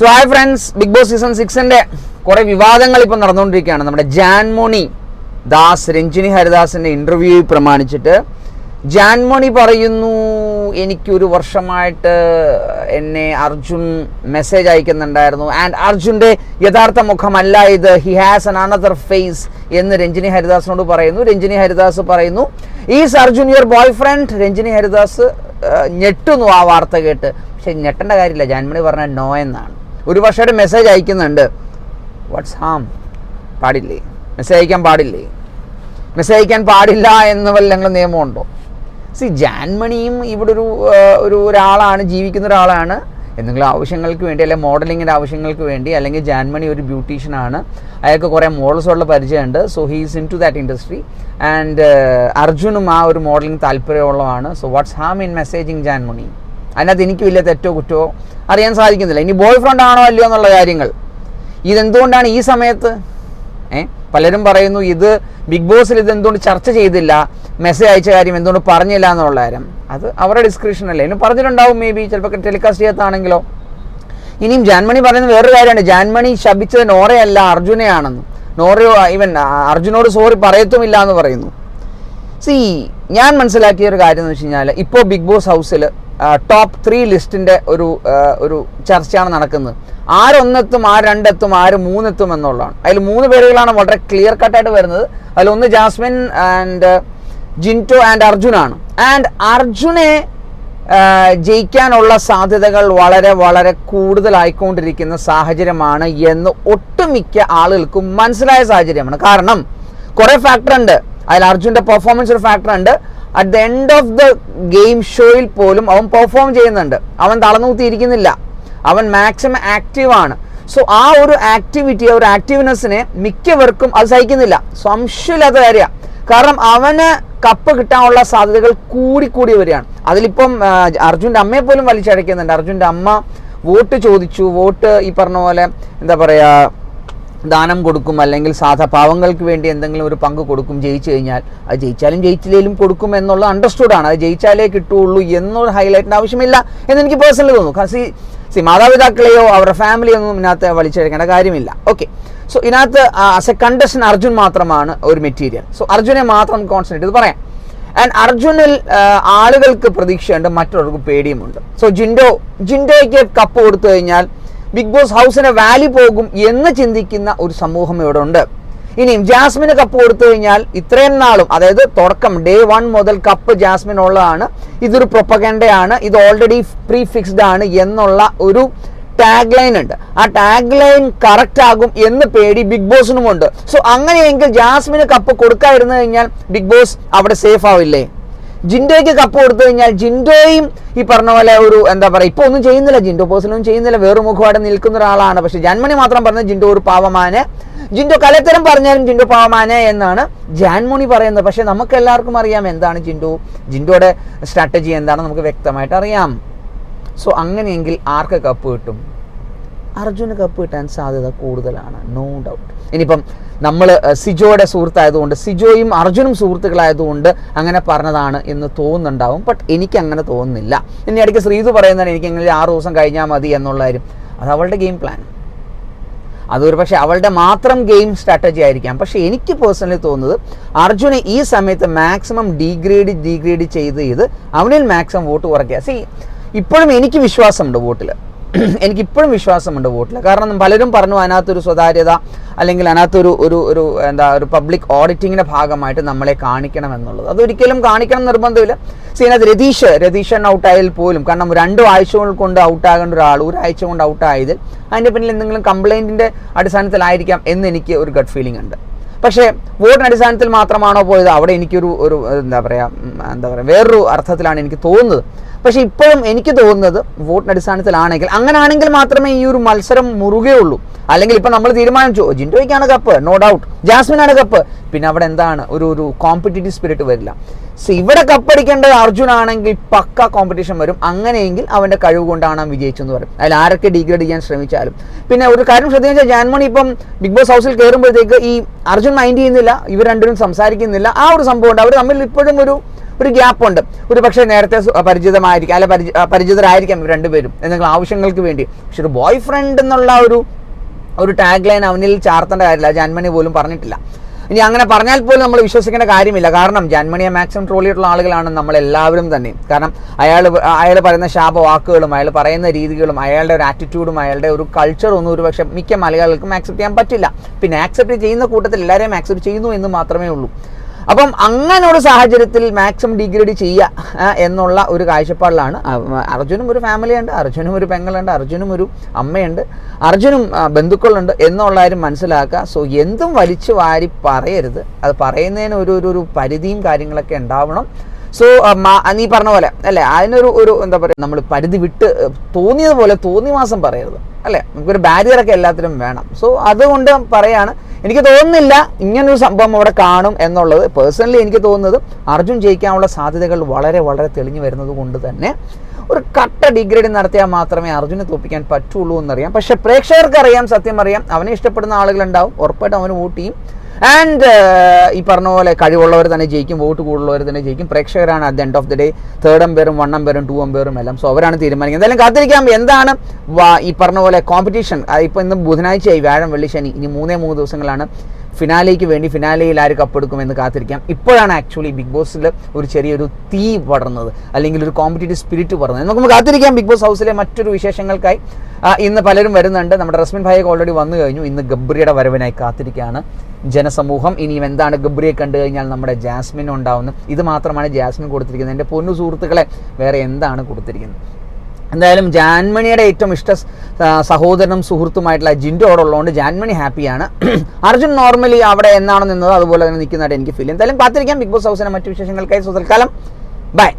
So hi friends big boss season സിക്സിന്റെ കുറേ വിവാദങ്ങൾ ഇപ്പം നടന്നുകൊണ്ടിരിക്കുകയാണ്. നമ്മുടെ ജാൻമോണി ദാസ് രഞ്ജിനി ഹരിദാസിന്റെ ഇന്റർവ്യൂ പ്രമാണിച്ചിട്ട് ജാൻമോണി പറയുന്നു എനിക്കൊരു വർഷമായിട്ട് എന്നെ അർജുൻ മെസ്സേജ് അയക്കുന്നുണ്ടായിരുന്നു. ആൻഡ് അർജുന്റെ യഥാർത്ഥ മുഖമല്ല ഇത്. He has an another face എന്ന് രഞ്ജിനി ഹരിദാസിനോട് പറയുന്നു. രഞ്ജിനി ഹരിദാസ് പറയുന്നു is Arjun your boyfriend Ranjini Haridas ഞെട്ടുന്നു ആ വാർത്ത കേട്ട്. പക്ഷെ ഞെട്ടേണ്ട കാര്യമില്ല. ജാൻമണി പറഞ്ഞ നോ എന്നാണ്. ഒരു വർഷമായിട്ട് മെസ്സേജ് അയക്കുന്നുണ്ട്. വാട്ട്സ് ഹാം പാടില്ലേ? മെസ്സേജ് അയക്കാൻ പാടില്ലേ? മെസ്സേജ് അയക്കാൻ പാടില്ല എന്ന് വല്ല നിയമമുണ്ടോ? സി ജാൻമണിയും ഇവിടെ ഒരു ഒരു ഒരാളാണ് ജീവിക്കുന്ന ഒരാളാണ്. എന്തെങ്കിലും ആവശ്യങ്ങൾക്ക് വേണ്ടി അല്ലെങ്കിൽ മോഡലിങ്ങിന്റെ ആവശ്യങ്ങൾക്ക് വേണ്ടി അല്ലെങ്കിൽ ജാൻമണി ഒരു ബ്യൂട്ടീഷ്യനാണ് അയാൾക്ക് കുറേ മോഡൽസുള്ള പരിചയമുണ്ട്. So he's into that industry and അർജുനും ആ ഒരു modelling താല്പര്യമുള്ളതാണ്. So what's ham in messaging Janmoni അതിനകത്ത് എനിക്ക് വലിയ തെറ്റോ കുറ്റോ അറിയാൻ സാധിക്കുന്നില്ല. ഇനി ബോയ് ഫ്രണ്ട് ആണോ അല്ലയോ എന്നുള്ള കാര്യങ്ങൾ. ഇതെന്തുകൊണ്ടാണ് ഈ സമയത്ത്? ഏ? പലരും പറയുന്നു ഇത് ബിഗ് ബോസിൽ ഇത് എന്തുകൊണ്ട് ചർച്ച ചെയ്തില്ല? മെസ്സേജ് അയച്ച കാര്യം എന്തുകൊണ്ട് പറഞ്ഞില്ല എന്നുള്ള കാര്യം. അത് അവരുടെ ഡിസ്ക്രിപ്ഷൻ അല്ലേ? ഇനി പറഞ്ഞിട്ടുണ്ടാവും മേ ബി ചിലപ്പോൾ ടെലികാസ്റ്റ് ചെയ്യാത്താണെങ്കിലോ ഇനിയും ജാൻമണി പറയുന്ന വേറൊരു കാര്യമാണ് ജാൻമണി ശപിച്ചത് നോറയല്ല അർജുനെയാണെന്ന്. നോറയോ ഇവൻ അർജുനോട് സോറി പറയത്തുമില്ല എന്ന് പറയുന്നു. സി ഞാൻ മനസ്സിലാക്കിയ ഒരു കാര്യം എന്ന് വെച്ച് കഴിഞ്ഞാൽ ഇപ്പോൾ ബിഗ് ബോസ് ഹൗസിൽ ടോപ്പ് ത്രീ ലിസ്റ്റിന്റെ ഒരു ഒരു ചർച്ചയാണ് നടക്കുന്നത്. ആരൊന്നെത്തും ആര് രണ്ടെത്തും ആര് മൂന്നെത്തും എന്നുള്ളതാണ്. അതിൽ മൂന്ന് പേരുകളാണ് വളരെ ക്ലിയർ കട്ടായിട്ട് വരുന്നത്. അതിലൊന്ന് ജാസ്മിൻ ആൻഡ് ജിന്റോ ആൻഡ് അർജുനാണ് ആൻഡ് അർജുനെ ജയിക്കാനുള്ള സാധ്യതകൾ വളരെ വളരെ കൂടുതലായിക്കൊണ്ടിരിക്കുന്ന സാഹചര്യമാണ് എന്ന് ഒട്ടുമിക്ക ആളുകൾക്കും മനസ്സിലായ സാഹചര്യമാണ്. കാരണം കുറേ ഫാക്ടർ ഉണ്ട്. അതിൽ അർജുന്റെ പെർഫോമൻസ് ഒരു ഫാക്ടർ ഉണ്ട്. At the end of the game ഷോയിൽ പോലും അവൻ പെർഫോം ചെയ്യുന്നുണ്ട്. അവൻ തളർന്നൂത്തിയിരിക്കുന്നില്ല അവൻ മാക്സിമം ആക്റ്റീവ് ആണ്. സോ ആ ഒരു ആക്ടിവിറ്റി ആ ഒരു ആക്റ്റീവ്നെസ്സിനെ മിക്കവർക്കും അത് സഹിക്കുന്നില്ല. സംശയമില്ലാത്ത കാര്യമാണ് കാരണം അവന് കപ്പ് കിട്ടാനുള്ള സാധ്യതകൾ കൂടി കൂടി വരികയാണ്. അതിലിപ്പം അർജുന്റെ അമ്മയെ പോലും വലിച്ചടയ്ക്കുന്നുണ്ട്. അർജുന്റെ അമ്മ വോട്ട് ചോദിച്ചു. വോട്ട് ഈ പറഞ്ഞ പോലെ എന്താ പറയുക ദാനം കൊടുക്കും അല്ലെങ്കിൽ സാധാ പാവങ്ങൾക്ക് വേണ്ടി എന്തെങ്കിലും ഒരു പങ്ക് കൊടുക്കും ജയിച്ചു കഴിഞ്ഞാൽ അത് ജയിച്ചാലും ജയിച്ചില്ലെങ്കിലും കൊടുക്കും എന്നുള്ള അണ്ടർസ്റ്റുഡ് ആണ്. അത് ജയിച്ചാലേ കിട്ടുള്ളൂ എന്നൊരു ഹൈലൈറ്റിന്റെ ആവശ്യമില്ല എന്ന് എനിക്ക് പേഴ്സണലി തോന്നുന്നു. കാരണം സി മാതാപിതാക്കളെയോ അവരുടെ ഫാമിലിയൊന്നും ഇതിനകത്ത് വലിച്ചെടുക്കേണ്ട കാര്യമില്ല. ഓക്കെ സോ ഇതിനകത്ത് ആസ് എ കണ്ടസ്റ്റൻ അർജുൻ മാത്രമാണ് ഒരു മെറ്റീരിയൽ സോ അർജുനെ മാത്രം കോൺസെൻട്രേറ്റ് ഇത് പറയാം. ആൻഡ് അർജുനിൽ ആളുകൾക്ക് പ്രതീക്ഷയുണ്ട് മറ്റുള്ളവർക്ക് പേടിയുമുണ്ട്. സോ ജിൻഡോ ജിൻഡോയ്ക്ക് കപ്പ് കൊടുത്തു കഴിഞ്ഞാൽ ബിഗ് ബോസ് ഹൗസിന് വാല്യൂ പോകും എന്ന് ചിന്തിക്കുന്ന ഒരു സമൂഹം ഇവിടെ ഉണ്ട് ഇനിയും ജാസ്മിന് കപ്പ് കൊടുത്തു കഴിഞ്ഞാൽ ഇത്രയും നാളും അതായത് തുടക്കം ഡേ വൺ മുതൽ കപ്പ് ജാസ്മിൻ ഉള്ളതാണ് ഇതൊരു പ്രൊപ്പഗൻഡയാണ് ഇത് ഓൾറെഡി പ്രീ ഫിക്സ്ഡ് ആണ് എന്നുള്ള ഒരു ടാഗ് ലൈൻ ഉണ്ട്. ആ ടാഗ് ലൈൻ കറക്റ്റ് ആകും എന്ന് പേടി ബിഗ് ബോസിനുമുണ്ട് സോ അങ്ങനെയെങ്കിൽ ജാസ്മിന് കപ്പ് കൊടുക്കാതിരുന്നു കഴിഞ്ഞാൽ ബിഗ് ബോസ് അവിടെ സേഫ് ആവില്ലേ? ജിൻഡോയ്ക്ക് കപ്പ് കൊടുത്തു കഴിഞ്ഞാൽ ജിൻഡോയും ഈ പറഞ്ഞ പോലെ ഒരു എന്താ പറയുക ഇപ്പോൾ ഒന്നും ചെയ്യുന്നില്ല ജിൻഡോ പേഴ്സണൊന്നും ചെയ്യുന്നില്ല വേറെ മുഖമായിട്ട് നിൽക്കുന്ന ഒരാളാണ്. പക്ഷേ ജാൻമണി മാത്രം പറഞ്ഞ ജിൻഡോ ഒരു പാവമാന്. ജിൻഡോ കലത്തരം പറഞ്ഞാലും ജിൻഡോ പാവമാന് എന്നാണ് ജാൻമണി പറയുന്നത്. പക്ഷേ നമുക്ക് എല്ലാവർക്കും അറിയാം എന്താണ് ജിൻഡോ. ജിൻഡോയുടെ സ്ട്രാറ്റജി എന്താണെന്ന് നമുക്ക് വ്യക്തമായിട്ട് അറിയാം. സോ അങ്ങനെയെങ്കിൽ ആർക്ക് കപ്പ് കിട്ടും? അർജുന് കപ്പ് കിട്ടാൻ സാധ്യത കൂടുതലാണ് നോ ഡൗട്ട് ഇനിയിപ്പം നമ്മൾ സിജോയുടെ സുഹൃത്തായതുകൊണ്ട് സിജോയും അർജുനും സുഹൃത്തുക്കളായതുകൊണ്ട് അങ്ങനെ പറഞ്ഞതാണ് എന്ന് തോന്നുന്നുണ്ടാവും ബട്ട് എനിക്ക് അങ്ങനെ തോന്നുന്നില്ല. ഇനി ഇടയ്ക്ക് ശ്രീതു പറയുന്നതാണ് എനിക്ക് എങ്ങനെ ആറ് ദിവസം കഴിഞ്ഞാൽ മതി എന്നുള്ള കാര്യം. അത് അവളുടെ ഗെയിം പ്ലാൻ അതൊരു പക്ഷേ അവളുടെ മാത്രം ഗെയിം സ്ട്രാറ്റജി ആയിരിക്കാം. പക്ഷേ എനിക്ക് പേഴ്സണലി തോന്നുന്നത് അർജുനെ ഈ സമയത്ത് മാക്സിമം ഡീഗ്രേഡ് ഡീഗ്രേഡ് ചെയ്ത് ചെയ്ത് അവനിൽ മാക്സിമം വോട്ട് കുറയ്ക്കുക. സി ഇപ്പോഴും എനിക്ക് വിശ്വാസമുണ്ട് വോട്ടിൽ എനിക്കിപ്പോഴും വിശ്വാസമുണ്ട് വോട്ടിൽ കാരണം പലരും പറഞ്ഞു അതിനകത്തൊരു സ്വകാര്യത അല്ലെങ്കിൽ അതിനകത്തൊരു ഒരു ഒരു എന്താ ഒരു പബ്ലിക് ഓഡിറ്റിങ്ങിന്റെ ഭാഗമായിട്ട് നമ്മളെ കാണിക്കണം എന്നുള്ളത് അതൊരിക്കലും കാണിക്കണം നിർബന്ധമില്ല. സി രതീഷ് രതീഷൻ ഔട്ടായാൽ പോലും കാരണം രണ്ട് ആഴ്ച കൊണ്ട് ഔട്ടാകേണ്ട ഒരാൾ ഒരാഴ്ച കൊണ്ട് ഔട്ടായതിൽ അതിന്റെ പിന്നിൽ എന്തെങ്കിലും കംപ്ലൈന്റിന്റെ അടിസ്ഥാനത്തിലായിരിക്കാം എന്ന് എനിക്ക് ഒരു ഗഡ് ഫീലിംഗ് ഉണ്ട്. പക്ഷേ വോട്ടിന് അടിസ്ഥാനത്തിൽ മാത്രമാണോ പോയത്? അവിടെ എനിക്കൊരു ഒരു എന്താ പറയുക എന്താ പറയുക വേറൊരു അർത്ഥത്തിലാണ് എനിക്ക് തോന്നുന്നത്. പക്ഷേ ഇപ്പോഴും എനിക്ക് തോന്നുന്നത് വോട്ടിന് അടിസ്ഥാനത്തിലാണെങ്കിൽ അങ്ങനെയാണെങ്കിൽ മാത്രമേ ഈ ഒരു മത്സരം മുറുകയുള്ളൂ. അല്ലെങ്കിൽ ഇപ്പം നമ്മൾ തീരുമാനിച്ചു "ഓ, ജിൻഡോയ്ക്കാണ് കപ്പ് നോ ഡൗട്ട് ജാസ്മിനാണ് കപ്പ്. പിന്നെ അവിടെ എന്താണ്? ഒരു ഒരു കോമ്പറ്റീറ്റീവ് സ്പിരിറ്റ് വരില്ല. സോ ഇവിടെ കപ്പടിക്കേണ്ടത് അർജുൻ ആണെങ്കിൽ പക്ക കോമ്പറ്റീഷൻ വരും. അങ്ങനെയെങ്കിൽ അവന്റെ കഴിവ് കൊണ്ടാണ് വിജയിച്ചെന്ന് പറയും. അതിൽ ആരൊക്കെ ഡിഗ്രേഡ് ചെയ്യാൻ ശ്രമിച്ചാലും. പിന്നെ ഒരു കാര്യം ശ്രദ്ധിച്ചാൽ ജാൻമണി ഇപ്പം ബിഗ് ബോസ് ഹൗസിൽ കയറുമ്പോഴത്തേക്ക് ഈ അർജുൻ മൈൻഡ് ചെയ്യുന്നില്ല. ഇവർ രണ്ടുപേരും സംസാരിക്കുന്നില്ല. ആ ഒരു സംഭവം ഉണ്ട്. അവർ തമ്മിൽ ഇപ്പോഴും ഒരു ഒരു ഗ്യാപ്പ് ഉണ്ട് ഒരു പക്ഷേ നേരത്തെ പരിചിതമായിരിക്കും അല്ല പരിചി- പരിചിതരായിരിക്കാം രണ്ടുപേരും. എന്തെങ്കിലും ആവശ്യങ്ങൾക്ക് വേണ്ടി. പക്ഷെ ഒരു ബോയ് ഫ്രണ്ട് എന്നുള്ള ഒരു ഒരു ടാഗ് ലൈൻ അവനിൽ ചാർത്തേണ്ട കാര്യമില്ല. ജാൻമണി പോലും പറഞ്ഞിട്ടില്ല. ഇനി അങ്ങനെ പറഞ്ഞാൽ പോലും നമ്മൾ വിശ്വസിക്കേണ്ട കാര്യമില്ല. കാരണം ജാൻമണിയെ മാക്സിമം ട്രോൾ ചെയ്തിട്ടുള്ള ആളുകളാണ് നമ്മൾ എല്ലാവരും തന്നെ. കാരണം അയാൾ അയാൾ പറയുന്ന ശാപ വാക്കുകളും അയാൾ പറയുന്ന രീതികളും അയാളുടെ ഒരു ആറ്റിറ്റ്യൂഡും അയാളുടെ ഒരു കൾച്ചറും ഒന്നും ഒരു പക്ഷേ മിക്ക മലയാളികൾക്കും ആക്സെപ്റ്റ് ചെയ്യാൻ പറ്റില്ല. പിന്നെ ആക്സെപ്റ്റ് ചെയ്യുന്ന കൂട്ടത്തിൽ എല്ലാവരെയും ആക്സെപ്റ്റ് ചെയ്യുന്നു എന്ന് മാത്രമേ ഉള്ളൂ. അപ്പം അങ്ങനെ ഒരു സാഹചര്യത്തിൽ മാക്സിമം ഡിഗ്രേഡ് ചെയ്യുക എന്നുള്ള ഒരു കാഴ്ചപ്പാടിലാണ്. അർജുനും ഒരു ഫാമിലിയുണ്ട് അർജുനും ഒരു പെങ്ങളുണ്ട് അർജുനും ഒരു അമ്മയുണ്ട് അർജുനും ബന്ധുക്കളുണ്ട് എന്നുള്ള മനസ്സിലാക്കുക. സോ എന്തും വലിച്ചു വാരി പറയരുത്. അത് പറയുന്നതിന് ഒരു ഒരു പരിധിയും കാര്യങ്ങളൊക്കെ ഉണ്ടാവണം. സോ നീ പറഞ്ഞ പോലെ അല്ലേ? അതിനൊരു ഒരു എന്താ പറയുക നമ്മൾ പരിധി വിട്ട് തോന്നിയതുപോലെ തോന്നിയ മാസം പറയരുത് അല്ലേ? നമുക്കൊരു ബാരിയറൊക്കെ എല്ലാത്തിനും വേണം. സോ അതുകൊണ്ട് പറയാണ് എനിക്ക് തോന്നുന്നില്ല ഇങ്ങനൊരു സംഭവം അവിടെ കാണും എന്നുള്ളത്. പേഴ്സണലി എനിക്ക് തോന്നുന്നത് അർജുൻ ജയിക്കാനുള്ള സാധ്യതകൾ വളരെ വളരെ തെളിഞ്ഞു വരുന്നത് കൊണ്ട് തന്നെ ഒരു കട്ട ഡിഗ്രേഡ് നടത്തിയാൽ മാത്രമേ അർജുനെ തോപ്പിക്കാൻ പറ്റുള്ളൂ എന്നറിയാം. പക്ഷേ പ്രേക്ഷകർക്കറിയാം സത്യം അറിയാം. അവനെ ഇഷ്ടപ്പെടുന്ന ആളുകളുണ്ടാവും. ഉറപ്പായിട്ടും അവന് വോട്ട് ചെയ്യും. ആൻഡ് ഈ പറഞ്ഞ പോലെ കഴിവുള്ളവർ തന്നെ ജയിക്കും വോട്ട് കൂടുതലുള്ളവർ തന്നെ ജയിക്കും. പ്രേക്ഷകരാണ് at the end of the day third അമ്പയറും one അമ്പയറും ടു അമ്പയറും എല്ലാം. സോ അവരാണ് തീരുമാനിക്കുന്നത്. എന്തായാലും കാത്തിരിക്കാം. എന്താണ് ഈ പറഞ്ഞ പോലെ കോമ്പറ്റീഷൻ ഇപ്പോൾ ഇന്ന് ബുധനാഴ്ചയായി വ്യാഴം വെള്ളി ശനി. ഇനി മൂന്നേ മൂന്ന് ദിവസങ്ങളാണ് ഫിനാലേക്ക് വേണ്ടി ഫിനാലയിൽ ആര് കപ്പെടുക്കുമെന്ന് കാത്തിരിക്കാം. ഇപ്പോഴാണ് ആക്ച്വലി ബിഗ് ബോസിൽ ഒരു ചെറിയൊരു തീ പടർന്നത്. അല്ലെങ്കിൽ ഒരു കോമ്പറ്റേറ്റീവ് സ്പിരിറ്റ് പടർന്നത്. നമുക്ക് കാത്തിരിക്കാം ബിഗ് ബോസ് ഹൗസിലെ മറ്റൊരു വിശേഷങ്ങൾക്കായി. ഇന്ന് പലരും വരുന്നുണ്ട്. നമ്മുടെ റസ്മിൻ ഭായിക്ക് ഓൾറെഡി വന്നു കഴിഞ്ഞു. ഇന്ന് ഗബ്രിയുടെ വരവിനായി കാത്തിരിക്കുകയാണ് ജനസമൂഹം. ഇനിയും എന്താണ് ഗബ്രിയെ കണ്ടു കഴിഞ്ഞാൽ നമ്മുടെ ജാസ്മിൻ ഉണ്ടാവുന്നത് ഇത് മാത്രമാണ് ജാസ്മിൻ കൊടുത്തിരിക്കുന്നത്. എന്റെ പൊന്നു സുഹൃത്തുക്കളെ വേറെ എന്താണ് കൊടുത്തിരിക്കുന്നത്? എന്തായാലും ജാൻമണിയുടെ ഏറ്റവും ഇഷ്ട സഹോദരനും സുഹൃത്തുമായിട്ടുള്ള ജിൻഡോ അവിടെ ഉള്ളതുകൊണ്ട് ജാൻമണി ഹാപ്പിയാണ്. അർജുൻ നോർമലി അവിടെ എന്നാണ് നിന്നത് അതുപോലെ തന്നെ നിൽക്കുന്നതായിട്ട് എനിക്ക് ഫീൽ എന്തായാലും കാത്തിരിക്കാം. ബിഗ് ബോസ് ഹൗസിനെ മറ്റു വിശേഷങ്ങൾക്കായി. സുതൽക്കാലം ബൈ